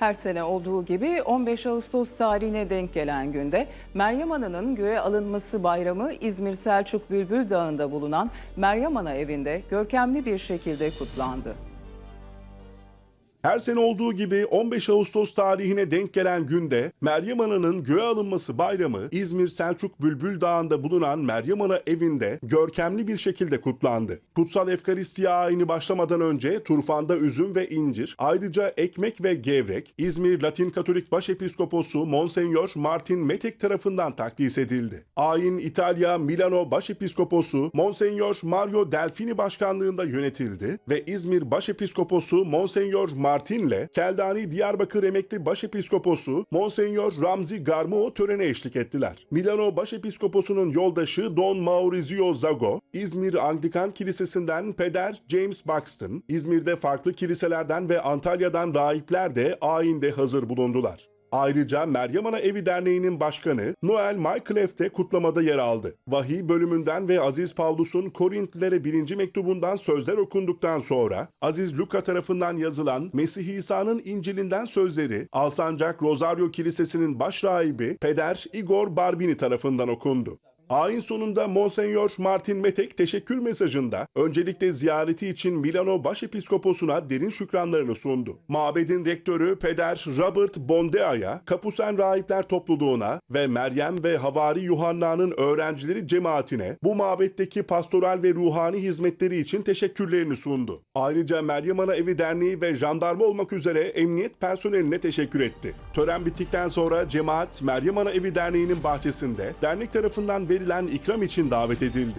Her sene olduğu gibi 15 Ağustos tarihine denk gelen günde Meryem Ana'nın göğe alınması bayramı İzmir Selçuk Bülbül Dağı'nda bulunan Meryem Ana evinde görkemli bir şekilde kutlandı. Her sene olduğu gibi 15 Ağustos tarihine denk gelen günde Meryem Ana'nın göğe alınması bayramı İzmir Selçuk Bülbül Dağı'nda bulunan Meryem Ana evinde görkemli bir şekilde kutlandı. Kutsal Efkaristiya ayini başlamadan önce turfanda üzüm ve incir, ayrıca ekmek ve gevrek İzmir Latin Katolik Başepiskoposu Monsenyor Martin Metek tarafından takdis edildi. Ayin İtalya Milano Başepiskoposu Monsenyor Mario Delfini başkanlığında yönetildi ve İzmir Başepiskoposu Monsenyor Martin'le Keldani Diyarbakır Emekli Başepiskoposu Monsenyor Ramzi Garmo törene eşlik ettiler. Milano Başepiskoposu'nun yoldaşı Don Maurizio Zago, İzmir Anglikan Kilisesi'nden Peder James Buxton, İzmir'de farklı kiliselerden ve Antalya'dan rahipler de ayinde hazır bulundular. Ayrıca Meryem Ana Evi Derneği'nin başkanı Noel Myclef de kutlamada yer aldı. Vahiy bölümünden ve Aziz Pavlus'un Korintlilere birinci mektubundan sözler okunduktan sonra Aziz Luka tarafından yazılan Mesih İsa'nın İncil'inden sözleri Alsancak Rosario Kilisesi'nin baş rahibi Peder Igor Barbini tarafından okundu. Ayin sonunda Monsenyor Martin Metek teşekkür mesajında öncelikle ziyareti için Milano Başepiskoposuna derin şükranlarını sundu. Mabedin rektörü Peder Robert Bondea'ya, Kapusen Rahipler Topluluğuna ve Meryem ve Havari Yuhanna'nın öğrencileri cemaatine bu mabetteki pastoral ve ruhani hizmetleri için teşekkürlerini sundu. Ayrıca Meryem Ana Evi Derneği ve jandarma olmak üzere emniyet personeline teşekkür etti. Tören bittikten sonra cemaat Meryem Ana Evi Derneği'nin bahçesinde dernek tarafından verilen ikram için davet edildi.